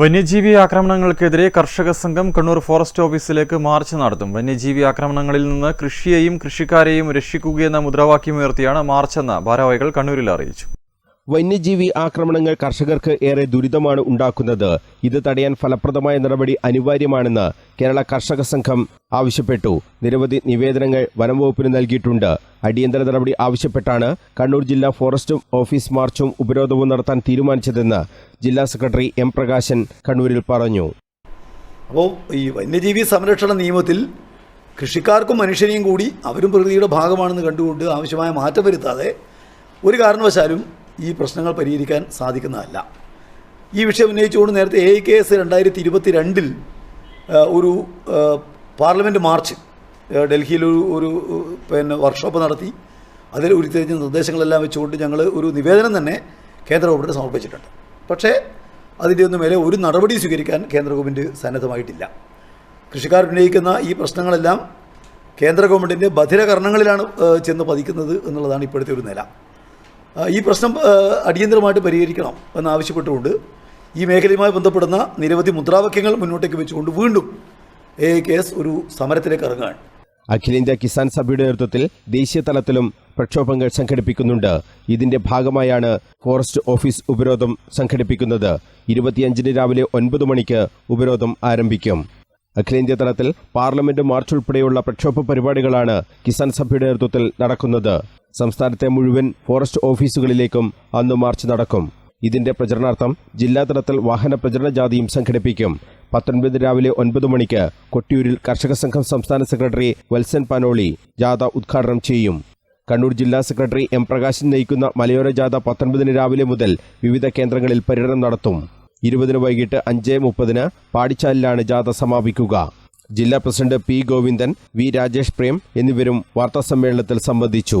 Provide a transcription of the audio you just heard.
വന്യജീവി ആക്രമണങ്ങൾക്കെതിരെ കർഷക സംഘം കണ്ണൂർ ഫോറസ്റ്റ് ഓഫീസിലേക്ക് മാർച്ച് നടത്തും. വന്യജീവി ആക്രമണങ്ങളിൽ നിന്ന് കൃഷിയെയും കൃഷിക്കാരെയും രക്ഷിക്കുകയെന്ന മാർച്ച് മാർച്ചെന്ന് ഭാരവാഹികൾ കണ്ണൂരിൽ അറിയിച്ചു. വന്യജീവി ആക്രമണങ്ങൾ കർഷകർക്ക് ഏറെ ദുരിതമാണ് ഉണ്ടാക്കുന്നത്. ഇത് തടയാൻ ഫലപ്രദമായ നടപടി അനിവാര്യമാണെന്ന് കേരള കർഷക സംഘം ആവശ്യപ്പെട്ടു. നിരവധി നിവേദനങ്ങൾ വനംവകുപ്പിന് നൽകിയിട്ടുണ്ട്. അടിയന്തര നടപടി ആവശ്യപ്പെട്ടാണ് കണ്ണൂർ ജില്ലാ ഫോറസ്റ്റും ഓഫീസ് മാർച്ചും ഉപരോധവും നടത്താൻ തീരുമാനിച്ചതെന്ന് ജില്ലാ സെക്രട്ടറി എം പ്രകാശൻ കണ്ണൂരിൽ പറഞ്ഞു. അപ്പോൾ ഈ വന്യജീവി സംരക്ഷണ നിയമത്തിൽ കൃഷിക്കാർക്കും മനുഷ്യനെയും കൂടി അവരും പ്രകൃതിയുടെ ഭാഗമാണെന്ന് കണ്ടുകൊണ്ട് ആവശ്യമായ മാറ്റം വരുത്താതെ ഒരു കാരണവശാലും ഈ പ്രശ്നങ്ങൾ പരിഹരിക്കാൻ സാധിക്കുന്നതല്ല. ഈ വിഷയം ഉന്നയിച്ചുകൊണ്ട് നേരത്തെ എ കെ എസ് രണ്ടായിരത്തി ഇരുപത്തി രണ്ടിൽ ഒരു പാർലമെന്റ് മാർച്ച് ഡൽഹിയിൽ ഒരു ഒരു പിന്നെ വർക്ക്ഷോപ്പ് നടത്തി. അതിൽ ഉരുത്തിരിഞ്ഞ നിർദ്ദേശങ്ങളെല്ലാം വെച്ചുകൊണ്ട് ഞങ്ങൾ ഒരു നിവേദനം തന്നെ കേന്ദ്ര ഗവൺമെന്റ് സമർപ്പിച്ചിട്ടുണ്ട്. പക്ഷേ അതിന്റെ ഒന്നും മേലെ ഒരു നടപടി സ്വീകരിക്കാൻ കേന്ദ്ര ഗവൺമെന്റ് സന്നദ്ധമായിട്ടില്ല. കൃഷിക്കാർ ഉന്നയിക്കുന്ന ഈ പ്രശ്നങ്ങളെല്ലാം കേന്ദ്ര ഗവൺമെന്റിന്റെ ബധിരകർണങ്ങളിലാണ് ആ, ചെന്ന് പതിക്കുന്നത് എന്നുള്ളതാണ് ഇപ്പോഴത്തെ ഒരു നില. ഈ പ്രശ്നം അടിയന്തരമായിട്ട് പരിഹരിക്കണം എന്നാവശ്യപ്പെട്ടുകൊണ്ട് ഈ മേഖലയുമായി ബന്ധപ്പെടുന്ന നിരവധി മുദ്രാവാക്യങ്ങൾ മുന്നോട്ടേക്ക് വെച്ചുകൊണ്ട് വീണ്ടും എ കേസ് ഒരു സമരത്തിലേക്ക് ഇറങ്ങുകയാണ്. അഖിലേന്ത്യാ കിസാൻ സഭയുടെ നേതൃത്വത്തിൽ ദേശീയ തലത്തിലും പ്രക്ഷോഭങ്ങൾ സംഘടിപ്പിക്കുന്നുണ്ട്. ഇതിന്റെ ഭാഗമായാണ് ഫോറസ്റ്റ് ഓഫീസ് ഉപരോധം സംഘടിപ്പിക്കുന്നത്. ഇരുപത്തിയഞ്ചിന് രാവിലെ ഒൻപത് മണിക്ക് ഉപരോധം ആരംഭിക്കും. അഖിലേന്ത്യാ തലത്തിൽ പാർലമെന്റ് മാർച്ച് ഉൾപ്പെടെയുള്ള പ്രക്ഷോഭ പരിപാടികളാണ് കിസാൻ സഭയുടെ നേതൃത്വത്തിൽ നടക്കുന്നത്. സംസ്ഥാനത്തെ മുഴുവൻ ഫോറസ്റ്റ് ഓഫീസുകളിലേക്കും അന്ന് മാർച്ച് നടക്കും. ഇതിന്റെ പ്രചരണാർത്ഥം ജില്ലാതലത്തിൽ വാഹന പ്രചരണ ജാഥയും സംഘടിപ്പിക്കും. പത്തൊൻപത് രാവിലെ ഒൻപത് മണിക്ക് കൊട്ടിയൂരിൽ കർഷക സംഘം സംസ്ഥാന സെക്രട്ടറി വത്സൻ പനോളി ജാഥ ഉദ്ഘാടനം ചെയ്യും. കണ്ണൂർ ജില്ലാ സെക്രട്ടറി എം പ്രകാശൻ നയിക്കുന്ന മലയോര ജാഥ പത്തൊൻപതിന് രാവിലെ മുതൽ വിവിധ കേന്ദ്രങ്ങളിൽ പര്യടനം നടത്തും. ഇരുപതിന് വൈകിട്ട് അഞ്ച് മുപ്പതിന് പാടിച്ചാലിലാണ് ജാഥ സമാപിക്കുക. ജില്ലാ president P Govindan V Rajesh Prem എന്നിവരും വാർത്താസമ്മേളനത്തിൽ സംബന്ധിച്ചു.